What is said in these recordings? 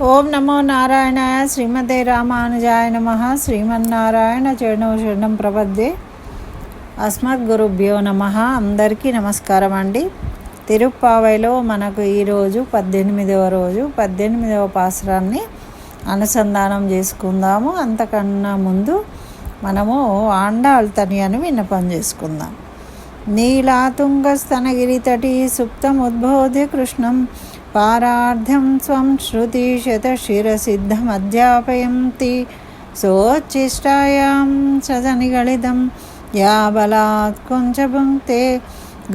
ఓం నమో నారాయణ శ్రీమతే రామానుజాయ నమ. శ్రీమన్నారాయణ చరణం శరణం ప్రపద్యే అస్మద్ గురుభ్యో నమ. అందరికీ నమస్కారం అండి. తిరుప్పావైలో మనకు ఈరోజు పద్దెనిమిదవ రోజు. పద్దెనిమిదవ పాసరాన్ని అనుసంధానం చేసుకుందాము. అంతకన్నా ముందు మనము ఆండాళ్ అని విన్నపం చేసుకుందాం. నీలాతుంగ స్థనగిరి తటి సుప్తం సుప్తముద్బోధ్య కృష్ణం పారార్థం స్వం శ్రుతి శతశిరసిద్ధమధ్యాపయంతి సోచిష్టాయాం సదనిగళితం యా బలాత్ కుంచభుంక్తే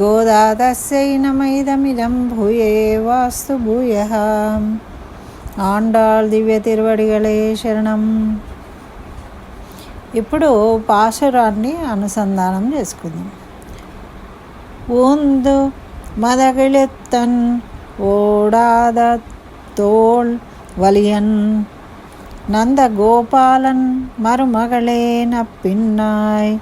గోదాతస్యైనమైదమిదం భూయే వాస్తు భూయ. ఆండాల్ దివ్య తిరువడిగళే శరణం. ఇప్పుడు పాశురాన్ని అనుసంధానం చేసుకుందాం. ఉందు మదగిళిత్తన్ ஓடாத தோள் வலியன். நந்த கோபாலன் மருமகளே நப்பின்னாய்.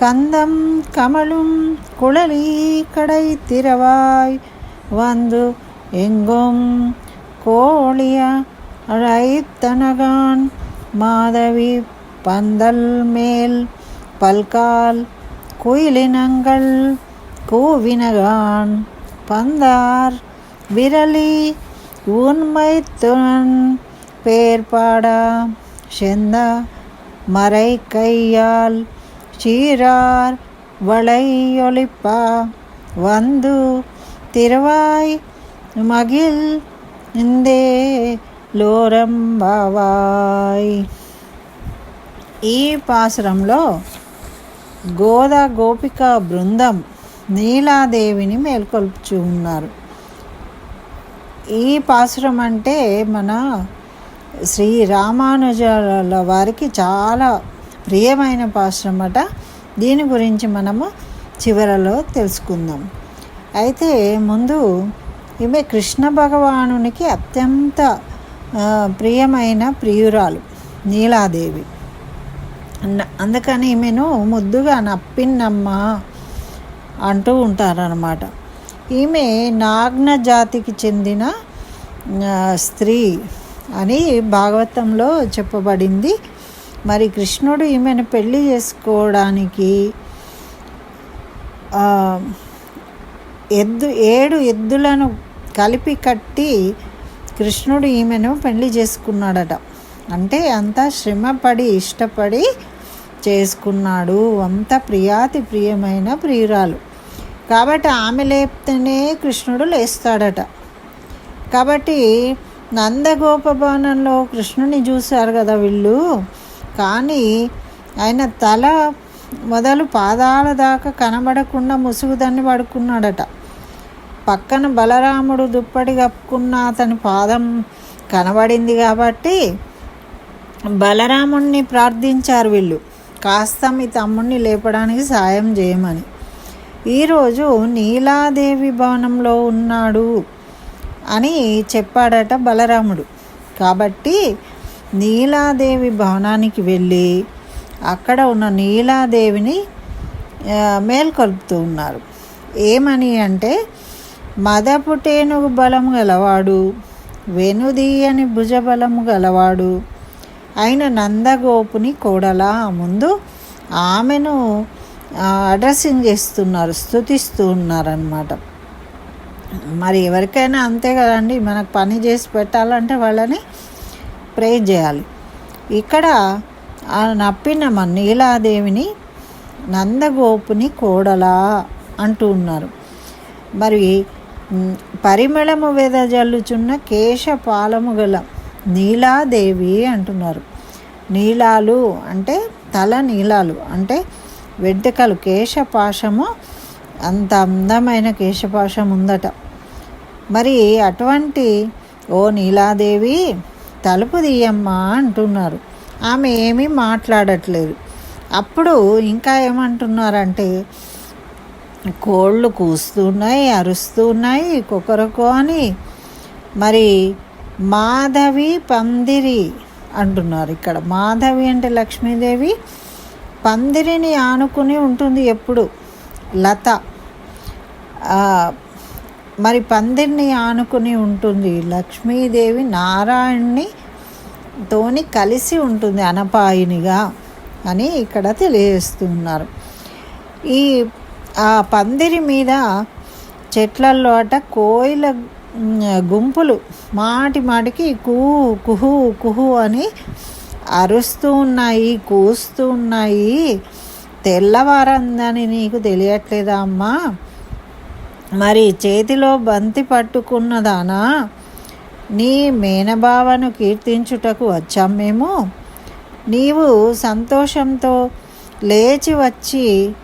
கந்தம் கமலும் குழலி கடை திரவாய் வந்து எங்கும் கோழிய அழைத்தனகான். மாதவி பந்தல் மேல் பல்கால் குயிலினங்கள் கூவினகான். பந்தார் விரலி உண்மைத்துணன் பேர்பாடா செந்த மறை கையால் சீரார் வளையொலிப்பா வந்து திருவாய் மகிழ் இந்தே లోరంబావాయ్ ఈ పాసురంలో గోదా గోపిక బృందం నీలాదేవిని మేల్కొల్పుచూ ఉన్నారు ఈ పాసురం అంటే మన శ్రీ రామానుజాల వారికి చాలా ప్రియమైన పాసురం అట. దీని గురించి మనము చివరలో తెలుసుకుందాం. అయితే ముందు ఈమె కృష్ణ భగవానునికి అత్యంత ప్రియమైన ప్రియురాలు నీలాదేవి. అందుకని ఈమెను ముద్దుగా నప్పిన్నమ్మ అంటూ ఉంటారనమాట ఈమె నాగ్న జాతికి చెందిన స్త్రీ అని భాగవతంలో చెప్పబడింది. మరి కృష్ణుడు ఈమెను పెళ్ళి చేసుకోవడానికి ఎద్దు ఏడు ఎద్దులను కలిపి కట్టి కృష్ణుడు ఈమెను పెళ్ళి చేసుకున్నాడట. అంటే అంతా శ్రమపడి ఇష్టపడి చేసుకున్నాడు. అంత ప్రియాతి ప్రియమైన ప్రియురాలు. కాబట్టి ఆమె లేపితేనే కృష్ణుడు లేస్తాడట. కాబట్టి నందగోపభవనంలో కృష్ణుని చూశారు కదా వీళ్ళు. కానీ ఆయన తల మొదలు పాదాల దాకా కనబడకుండా ముసుగుదాన్ని పడుకున్నాడట. పక్కన బలరాముడు దుప్పటి కప్పుకున్న అతని పాదం కనబడింది కాబట్టి బలరాముణ్ణి ప్రార్థించారు వీళ్ళు. కాస్త మీ తమ్ముణ్ణి లేపడానికి సాయం చేయమని. ఈరోజు నీలాదేవి భవనంలో ఉన్నాడు అని చెప్పాడట బలరాముడు. కాబట్టి నీలాదేవి భవనానికి వెళ్ళి అక్కడ ఉన్న నీలాదేవిని మేల్కొల్పుతూ ఉన్నారు. ఏమని అంటే మదపుటేనుగు బలము గలవాడు వెనుదీయని భుజబలము గలవాడు అయిన నందగోపుని కోడల. ముందు ఆమెను అడ్రస్సింగ్ చేస్తున్నారు స్థుతిస్తూ ఉన్నారనమాట మరి ఎవరికైనా అంతే కదండి మనకు పని చేసి పెట్టాలంటే వాళ్ళని ప్రే చేయాలి. ఇక్కడ నప్పిన నీలాదేవిని నందగోపుని కోడలా అంటూ ఉన్నారు. మరి పరిమళము వెదజల్లుచున్న కేశపాలము గల నీలాదేవి అంటున్నారు. నీలాలు అంటే తల నీలాలు అంటే వెంట్రుకలు కేశపాశము అంత అందమైన కేశపాశం ఉందట. మరి అటువంటి ఓ నీలాదేవి తలుపు తీయమ్మా అంటున్నారు. ఆమె ఏమీ మాట్లాడట్లేదు. అప్పుడు ఇంకా ఏమంటున్నారంటే కోళ్ళు కూస్తున్నాయి అరుస్తున్నాయి కొకరకో అని. మరి మాధవి పందిరి అంటున్నారు. ఇక్కడ మాధవి అంటే లక్ష్మీదేవి పందిరిని ఆనుకుని ఉంటుంది ఎప్పుడు? లత. మరి పందిరిని ఆనుకుని ఉంటుంది లక్ష్మీదేవి నారాయణ్ణి తోని కలిసి ఉంటుంది అనపాయినిగా అని ఇక్కడ తెలియజేస్తున్నారు. ఈ ఆ పందిరి మీద చెట్లల్లో అట కోయిల గుంపులు మాటి మాటికి కుహు కుహు కుహు అని అరుస్తూ ఉన్నాయి కూస్తూ ఉన్నాయి. తెల్లవారందని నీకు తెలియట్లేదా అమ్మా? మరి చేతిలో బంతి పట్టుకున్నదానా? నీ మేనభావను కీర్తించుటకు వచ్చాం మేము. నీవు సంతోషంతో లేచి వచ్చి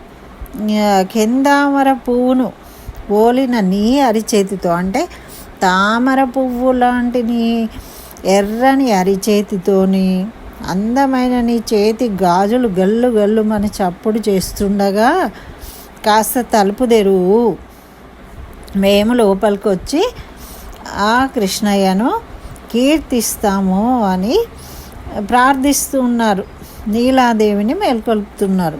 కిందామర పువ్వును ఓలిన నీ అరిచేతితో అంటే తామర పువ్వు లాంటి నీ ఎర్రని అరిచేతితోని అందమైన నీ చేతి గాజులు గల్లు గల్లు మన చప్పుడు చేస్తుండగా కాస్త తలుపు తెరువు. మేము లోపలికి వచ్చి ఆ కృష్ణయ్యను కీర్తిస్తాము అని ప్రార్థిస్తూ ఉన్నారు నీలాదేవిని మేల్కొల్పుతున్నారు.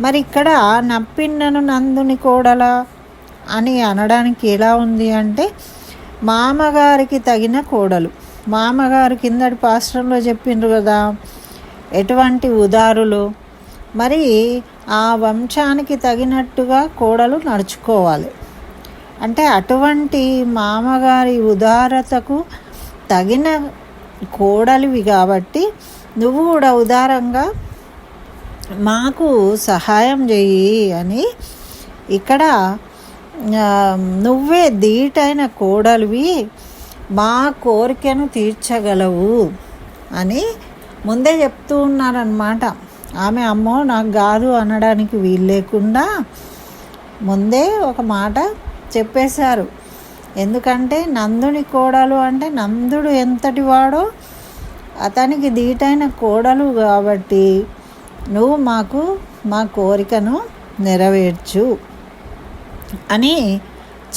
మరి ఇక్కడ నప్పిన్నను నందుని కోడలా అని అనడానికి ఎలా ఉంది అంటే మామగారికి తగిన కోడలు. మామగారు కిందటి పాశ్రంలో చెప్పిండ్రు కదా ఎటువంటి ఉదారులు? మరి ఆ వంశానికి తగినట్టుగా కోడలు నడుచుకోవాలి. అంటే అటువంటి మామగారి ఉదారతకు తగిన కోడలివి కాబట్టి నువ్వు కూడా ఉదారంగా మాకు సహాయం చెయ్యి అని ఇక్కడ నువ్వే ధీటైన కోడలివి మా కోరికను తీర్చగలవు అని ముందే చెప్తూ ఉన్నారనమాట ఆమె అమ్మో నాకు కాదు అనడానికి వీలు లేకుండా ముందే ఒక మాట చెప్పేశారు. ఎందుకంటే నందుని కోడలు అంటే నందుడు ఎంతటి వాడో అతనికి దీటైన కోడలు కాబట్టి నువ్వు మాకు మా కోరికను నెరవేర్చు అని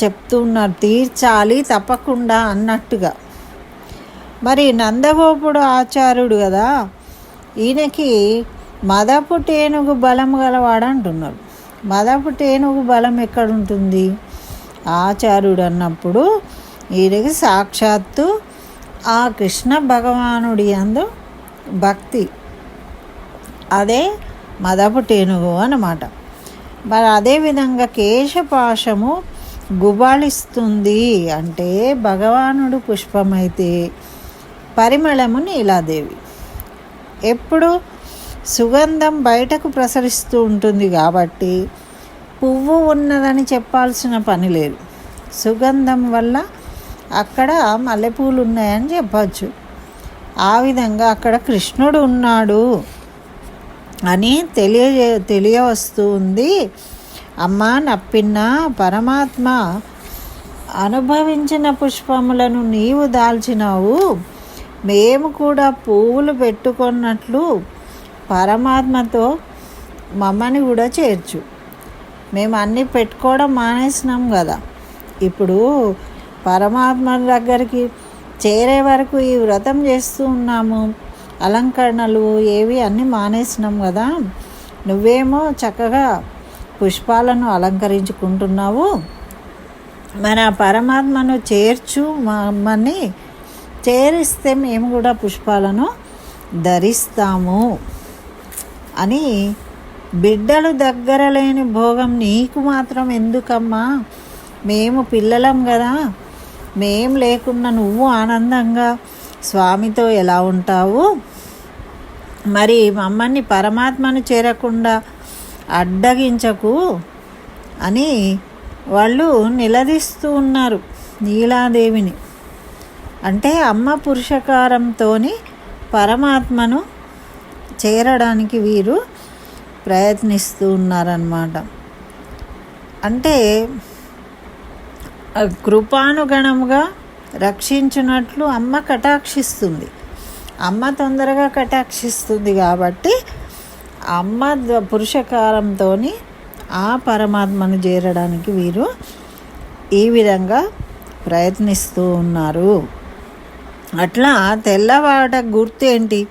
చెప్తున్నారు. తీర్చాలి తప్పకుండా అన్నట్టుగా. మరి నందగోపుడు ఆచార్యుడు కదా ఈయనకి మదపు టేనుగు బలం గలవాడు అంటున్నారు మదపు టేనుగు బలం ఎక్కడుంటుంది? ఆచార్యుడు అన్నప్పుడు ఈయనకి సాక్షాత్తు ఆ కృష్ణ భగవానుడి అందు భక్తి. అదే మదపు టేనుగు అన్నమాట. మరి అదేవిధంగా కేశపాశము గుబాళిస్తుంది అంటే భగవానుడు పుష్పమైతే పరిమళము నీలాదేవి. ఎప్పుడు సుగంధం బయటకు ప్రసరిస్తూ ఉంటుంది కాబట్టి పువ్వు ఉన్నదని చెప్పాల్సిన పని లేదు. సుగంధం వల్ల అక్కడ మల్లెపూలు ఉన్నాయని చెప్పచ్చు. ఆ విధంగా అక్కడ కృష్ణుడు ఉన్నాడు అని తెలియ తెలియవస్తూ ఉంది. అమ్మ నప్పిన్న పరమాత్మ అనుభవించిన పుష్పములను నీవు దాల్చినావు. మేము కూడా పువ్వులు పెట్టుకున్నట్లు పరమాత్మతో మమ్మల్ని కూడా చేర్చు. మేము అన్నీ పెట్టుకోవడం మానేసినాం కదా. ఇప్పుడు పరమాత్మ దగ్గరికి చేరే వరకు ఈ వ్రతం చేస్తూ ఉన్నాము. అలంకరణలు ఏవి అన్నీ మానేసినాం కదా. నువ్వేమో చక్కగా పుష్పాలను అలంకరించుకుంటున్నావు. మన పరమాత్మను చేర్చు మమ్మల్ని చేరిస్తే మేము కూడా పుష్పాలను ధరిస్తాము అని బిడ్డలు దగ్గర లేని భోగం నీకు మాత్రం ఎందుకమ్మా? మేము పిల్లలం కదా. మేం లేకుండా నువ్వు ఆనందంగా స్వామితో ఎలా ఉంటావు? మరి మమ్మల్ని పరమాత్మను చేరకుండా అడ్డగించకు అని వాళ్ళు నిలదీస్తూ ఉన్నారు నీలాదేవిని. అంటే అమ్మ పురుషకారంతో పరమాత్మను చేరడానికి వీరు ప్రయత్నిస్తూ ఉన్నారన్నమాట. అంటే కృపానుగణముగా రక్షించినట్లు అమ్మ కటాక్షిస్తుంది. అమ్మ తొందరగా కటాక్షిస్తుంది కాబట్టి అమ్మ ద- పురుషకారంతో ఆ పరమాత్మను చేరడానికి వీరు ఈ విధంగా ప్రయత్నిస్తూ ఉన్నారు. అట్లా తెల్లవాట గుర్తు ఏంటి?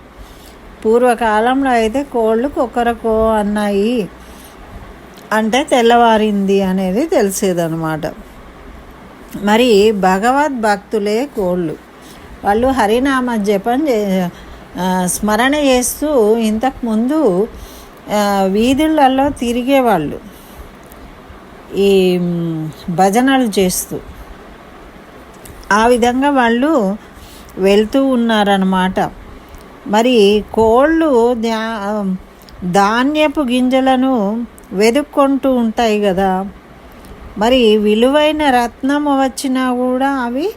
పూర్వకాలంలో అయితే కోళ్ళు కుక్కరకో అన్నాయి అంటే తెల్లవారింది అనేది తెలిసేదనమాట మరి భగవద్ భక్తులే కోళ్ళు. వాళ్ళు హరినామ జపం చే స్మరణ చేస్తూ ఇంతకుముందు వీధులలో తిరిగేవాళ్ళు. ఈ భజనలు చేస్తూ. ఆ విధంగా వాళ్ళు వెళ్తూ ఉన్నారన్నమాట. మరి కోళ్ళు ధ్యా ధాన్యపు గింజలను వెదుక్కుంటూ ఉంటాయి కదా. మరి విలువైన రత్నము వచ్చినా కూడా అవి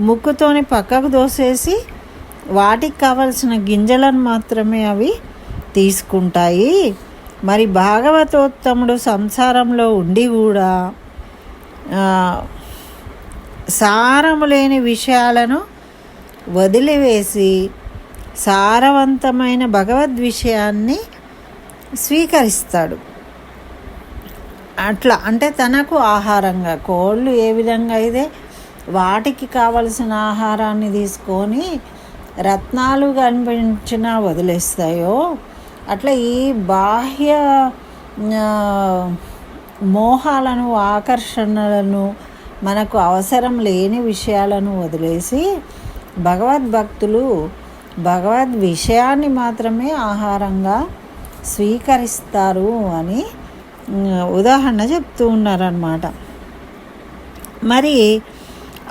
ముక్కుతోని పక్కకు దోసేసి వాటికి కావలసిన గింజలను మాత్రమే అవి తీసుకుంటాయి. మరి భాగవతోత్తముడు సంసారంలో ఉండి కూడా సారము లేని విషయాలను వదిలివేసి సారవంతమైన భగవద్ విషయాన్ని స్వీకరిస్తాడు. అట్లా అంటే తనకు ఆహారంగా కోళ్ళు ఏ విధంగా అయితే వాటికి కావలసిన ఆహారాన్ని తీసుకొని రత్నాలు కనిపించినా వదిలేస్తాయో? అట్లా ఈ బాహ్య మోహాలను ఆకర్షణలను మనకు అవసరం లేని విషయాలను వదిలేసి భగవద్భక్తులు భగవద్ విషయాన్ని మాత్రమే ఆహారంగా స్వీకరిస్తారు అని ఉదాహరణ చెప్తూ ఉన్నారన్నమాట. మరి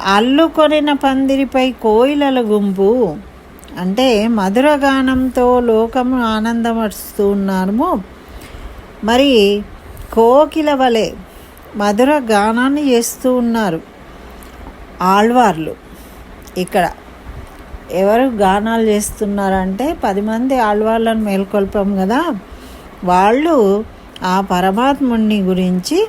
అల్లుకొనిన పందిరిపై కోయిలల గుంపు అంటే మధుర గానంతో లోకము ఆనందపరుస్తూ ఉన్నాము మరి కోకిల వలె మధుర గానాన్ని చేస్తూ ఉన్నారు ఆళ్వార్లు. ఇక్కడ ఎవరు గానాలు చేస్తున్నారంటే పది మంది ఆళ్వార్లను మేల్కొల్పాం కదా. వాళ్ళు ఆ పరమాత్ముని గురించి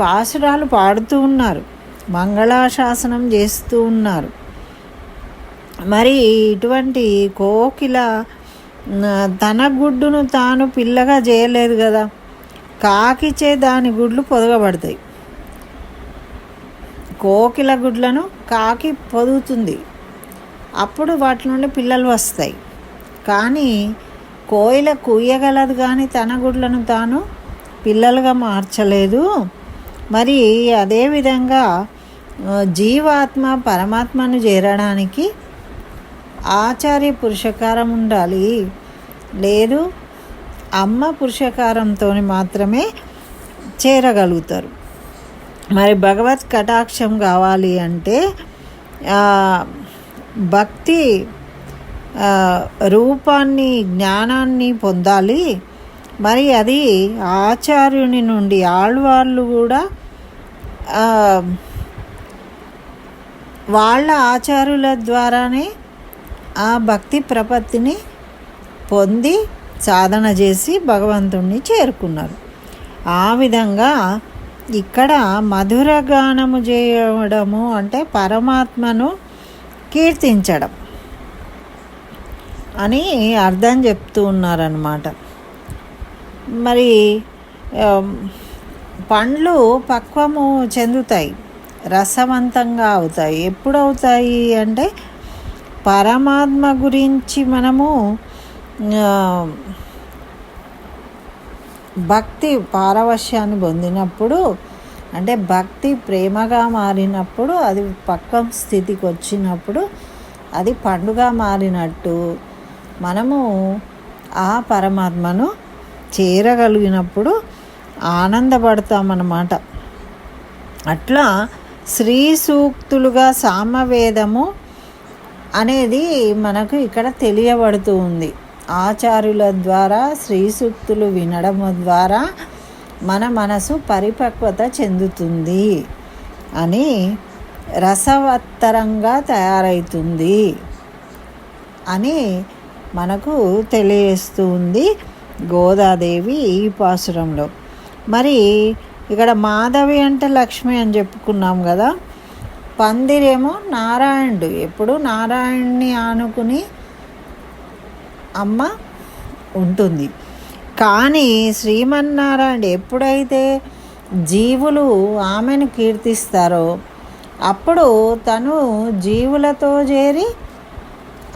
పాసురాలు పాడుతూ ఉన్నారు. మంగళాశాసనం చేస్తూ ఉన్నారు. మరి ఇటువంటి కోకిల తన గుడ్డును తాను పిల్లగా చేయలేదు కదా. కాకిచే దాని గుడ్లు పొదగబడతాయి. కోకిల గుడ్లను కాకి పొదుగుతుంది. అప్పుడు వాటి నుండి పిల్లలు వస్తాయి. కానీ కోయిల కూయగలదు కానీ తన గుడ్లను తాను పిల్లలుగా మార్చలేదు. మరి అదేవిధంగా జీవాత్మ పరమాత్మను చేరడానికి ఆచార్య పురుషకారం ఉండాలి. లేదు అమ్మ పురుషకారంతో మాత్రమే చేరగలుగుతారు. మరి భగవత్ కటాక్షం కావాలి అంటే భక్తి రూపాన్ని జ్ఞానాన్ని పొందాలి. మరి అది ఆచార్యుని నుండి ఆళ్వార్లు కూడా వాళ్ళ ఆచారుల ద్వారానే ఆ భక్తి ప్రపత్తిని పొంది సాధన చేసి భగవంతుణ్ణి చేరుకున్నారు. ఆ విధంగా ఇక్కడ మధుర గానము చేయడము అంటే పరమాత్మను కీర్తించడం అని అర్థం చెప్తూ ఉన్నారనమాట మరి పండ్లు పక్వము చెందుతాయి రసవంతంగా అవుతాయి. ఎప్పుడు అవుతాయి అంటే పరమాత్మ గురించి మనము భక్తి పారవశ్యాన్ని పొందినప్పుడు అంటే భక్తి ప్రేమగా మారినప్పుడు అది పక్కం స్థితికి వచ్చినప్పుడు అది పండుగ మారినట్టు మనము ఆ పరమాత్మను చేరగలిగినప్పుడు ఆనందపడతామన్నమాట. అట్లా శ్రీ సూక్తులుగా సామవేదము అనేది మనకు ఇక్కడ తెలియబడుతూ ఉంది. ఆచార్యుల ద్వారా శ్రీ సూక్తులు వినడం ద్వారా మన మనసు పరిపక్వత చెందుతుంది అని రసవత్తరంగా తయారవుతుంది అని మనకు తెలియజేస్తూ ఉంది గోదాదేవి ఈ పాసురంలో. మరి ఇక్కడ మాధవి అంటే లక్ష్మి అని చెప్పుకున్నాం కదా పందిరేమో నారాయణుడు. ఎప్పుడు నారాయణ్ణి ఆనుకుని అమ్మ ఉంటుంది. కానీ శ్రీమన్నారాయణ ఎప్పుడైతే జీవులు ఆమెను కీర్తిస్తారో అప్పుడు తను జీవులతో చేరి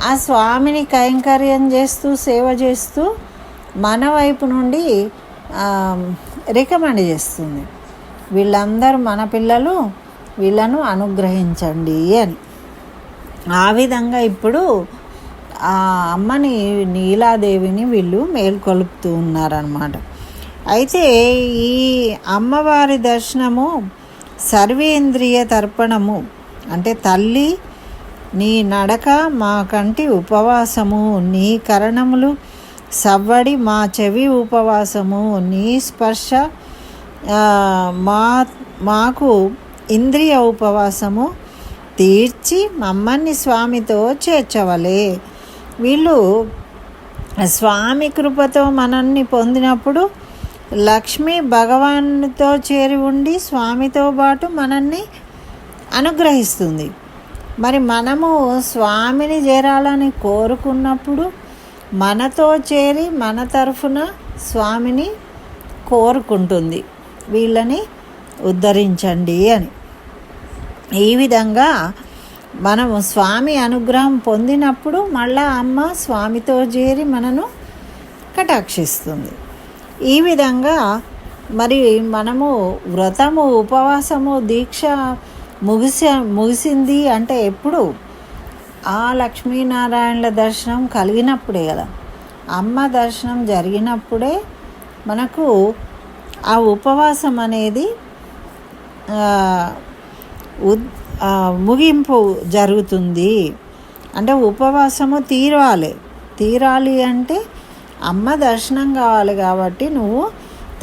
ఆ స్వామిని కైంకర్యం చేస్తూ సేవ చేస్తూ మన వైపు నుండి రికమెండ్ చేస్తుంది. వీళ్ళందరూ మన పిల్లలు వీళ్ళను అనుగ్రహించండి అని. ఆ విధంగా ఇప్పుడు ఆ అమ్మని నీలాదేవిని వీళ్ళు మేల్కొలుపుతూ ఉన్నారనమాట అయితే ఈ అమ్మవారి దర్శనము సర్వేంద్రియ తర్పణము అంటే తల్లి నీ నడక మా కంటి ఉపవాసము నీ కరణములు సవ్వడి మా చెవి ఉపవాసము నీ స్పర్శ మా మాకు ఇంద్రియ ఉపవాసము తీర్చి మమ్మల్ని స్వామితో చేర్చవలే. వీళ్ళు స్వామి కృపతో మనల్ని పొందినప్పుడు లక్ష్మి భగవాన్తో చేరి ఉండి స్వామితో పాటు మనల్ని అనుగ్రహిస్తుంది. మరి మనము స్వామిని చేరాలని కోరుకున్నప్పుడు మనతో చేరి మన తరఫున స్వామిని కోరుకుంటుంది. వీళ్ళని ఉద్ధరించండి అని. ఈ విధంగా మనము స్వామి అనుగ్రహం పొందినప్పుడు మళ్ళా అమ్మ స్వామితో చేరి మనను కటాక్షిస్తుంది. ఈ విధంగా మరి మనము వ్రతము ఉపవాసము దీక్ష ముగిస ముగిసింది అంటే ఎప్పుడు? ఆ లక్ష్మీనారాయణల దర్శనం కలిగినప్పుడే కదా. అమ్మ దర్శనం జరిగినప్పుడే మనకు ఆ ఉపవాసం అనేది ముగింపు జరుగుతుంది. అంటే ఉపవాసము తీరాలి. తీరాలి అంటే అమ్మ దర్శనం కావాలి కాబట్టి నువ్వు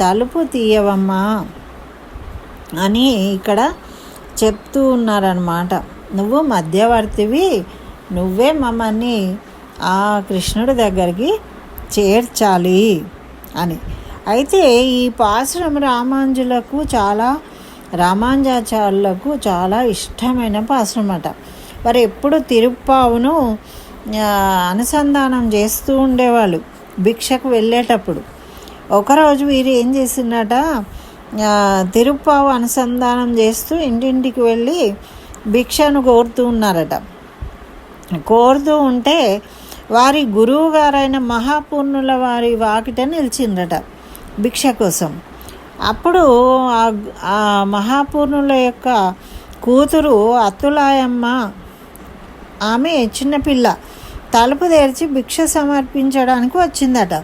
తలుపు తీయవమ్మా అని ఇక్కడ చెప్తూ ఉన్నారనమాట నువ్వు మధ్యవర్తివి నువ్వే మమ్మల్ని ఆ కృష్ణుడి దగ్గరికి చేర్చాలి అని. అయితే ఈ పాశ్రమ రామాంజులకు చాలా రామాంజాచార్యులకు చాలా ఇష్టమైన పాశ్రమట వారు ఎప్పుడు తిరుప్పావును అనుసంధానం చేస్తూ ఉండేవాళ్ళు భిక్షకు వెళ్ళేటప్పుడు. ఒకరోజు వీరు ఏం చేసిందట తిరుప్పావు అనుసంధానం చేస్తూ ఇంటింటికి వెళ్ళి భిక్షను కోరుతూ ఉన్నారట. కోరుతూ ఉంటే వారి గురువు గారైన మహాపూర్ణుల వారి వాకిట నిలిచిందట భిక్ష కోసం. అప్పుడు ఆ మహాపూర్ణుల యొక్క కూతురు అత్తులాయమ్మ ఆమె చిన్నపిల్ల తలుపు తెరిచి భిక్ష సమర్పించడానికి వచ్చిందట.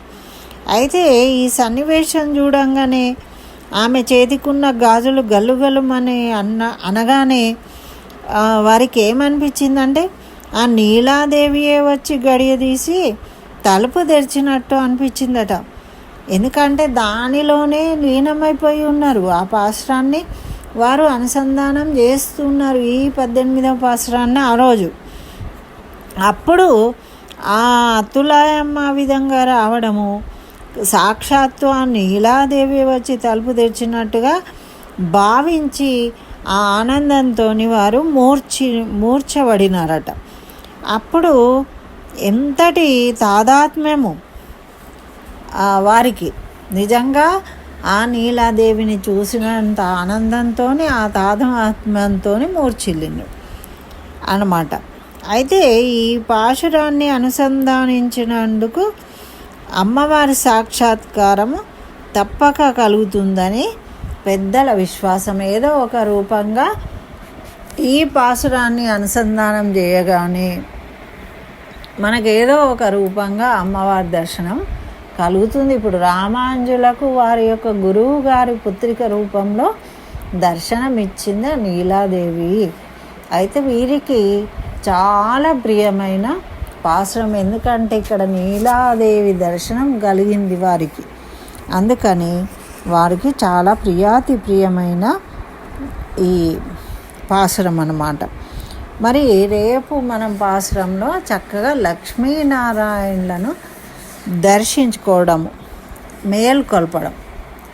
అయితే ఈ సన్నివేశం చూడంగానే ఆమె చేతికున్న గాజులు గల్లుగల్లుమని అన్న అనగానే వారికి ఏమనిపించిందంటే ఆ నీలాదేవియే వచ్చి గడియ తీసి తలుపు తెరిచినట్టు అనిపించిందట. ఎందుకంటే దానిలోనే లీనమైపోయి ఉన్నారు. ఆ పాశ్రాన్ని వారు అనుసంధానం చేస్తున్నారు ఈ పద్దెనిమిదవ పాశ్రాన్ని ఆ రోజు. అప్పుడు ఆ అతులాయమ్మ విధంగా రావడము సాక్షాత్తు ఆ నీలాదేవి వచ్చి తలుపు తెరిచినట్టుగా భావించి ఆ ఆనందంతో వారు మూర్చి మూర్చబడినారట అప్పుడు ఎంతటి తాదాత్మ్యము వారికి. నిజంగా ఆ నీలాదేవిని చూసినంత ఆనందంతోనే ఆ తాదాత్మ్యంతో మూర్చిల్లిండు అన్నమాట. అయితే ఈ పాశురాన్ని అనుసంధానించినందుకు అమ్మవారి సాక్షాత్కారము తప్పక కలుగుతుందని పెద్దల విశ్వాసం. ఏదో ఒక రూపంగా ఈ పాసురాన్ని అనుసంధానం చేయగానే మనకేదో ఒక రూపంగా అమ్మవారి దర్శనం కలుగుతుంది. ఇప్పుడు రామాంజులకు వారి యొక్క గురువు గారి పుత్రిక రూపంలో దర్శనం ఇచ్చింది నీలాదేవి. అయితే వీరికి చాలా ప్రియమైన పాశ్రం. ఎందుకంటే ఇక్కడ నీలాదేవి దర్శనం కలిగింది వారికి. అందుకని వారికి చాలా ప్రియాతి ప్రియమైన ఈ పాసురం అన్నమాట. మరి రేపు మనం పాసురంలో చక్కగా లక్ష్మీనారాయణలను దర్శించుకోవడము మేల్కొల్పడం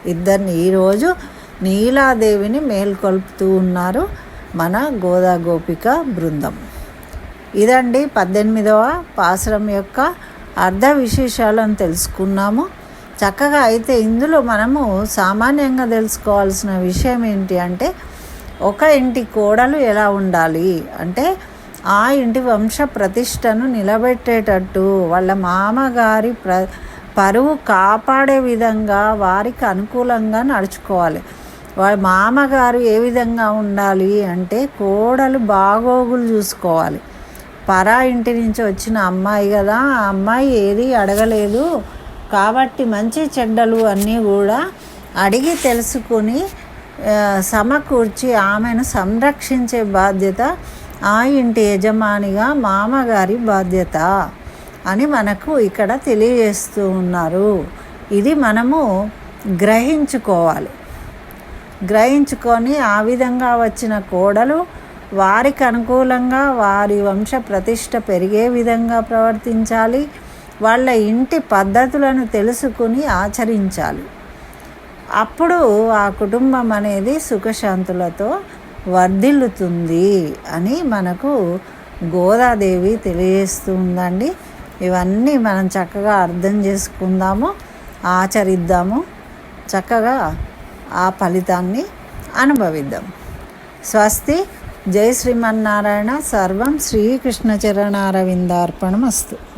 ఇద్దరిని ఈరోజు నీలాదేవిని మేల్కొల్పుతూ ఉన్నారు మన గోదా గోపిక బృందం. ఇదండి పద్దెనిమిదవ పాసరం యొక్క అర్ధ విశేషాలను తెలుసుకున్నాము. చక్కగా అయితే ఇందులో మనము సామాన్యంగా తెలుసుకోవాల్సిన విషయం ఏంటి అంటే ఒక ఇంటి కోడలు ఎలా ఉండాలి? అంటే ఆ ఇంటి వంశ ప్రతిష్టను నిలబెట్టేటట్టు వాళ్ళ మామగారి ప్ర పరువు కాపాడే విధంగా వారికి అనుకూలంగా నడుచుకోవాలి. వాళ్ళ మామగారు ఏ విధంగా ఉండాలి అంటే కోడలు బాగోగులు చూసుకోవాలి. పరా ఇంటి నుంచి వచ్చిన అమ్మాయి కదా ఆ అమ్మాయి ఏది అడగలేదు. కాబట్టి మంచి చెడ్డలు అన్నీ కూడా అడిగి తెలుసుకుని సమకూర్చి ఆమెను సంరక్షించే బాధ్యత ఆ ఇంటి యజమానిగా మామగారి బాధ్యత అని మనకు ఇక్కడ తెలియజేస్తూ ఉన్నారు. ఇది మనము గ్రహించుకోవాలి. గ్రహించుకొని ఆ విధంగా వచ్చిన కోడలు వారికి అనుకూలంగా వారి వంశ ప్రతిష్ట పెరిగే విధంగా ప్రవర్తించాలి. వాళ్ళ ఇంటి పద్ధతులను తెలుసుకుని ఆచరించాలి. అప్పుడు ఆ కుటుంబం అనేది సుఖశాంతులతో వర్ధిల్లుతుంది అని మనకు గోదాదేవి తెలియజేస్తూ ఉందండి ఇవన్నీ మనం చక్కగా అర్థం చేసుకుందాము ఆచరిద్దాము చక్కగా ఆ ఫలితాన్ని అనుభవిద్దాం. స్వస్తి. జై శ్రీమన్నారాయణ. సర్వం శ్రీకృష్ణ చరణారవిందార్పణమస్తు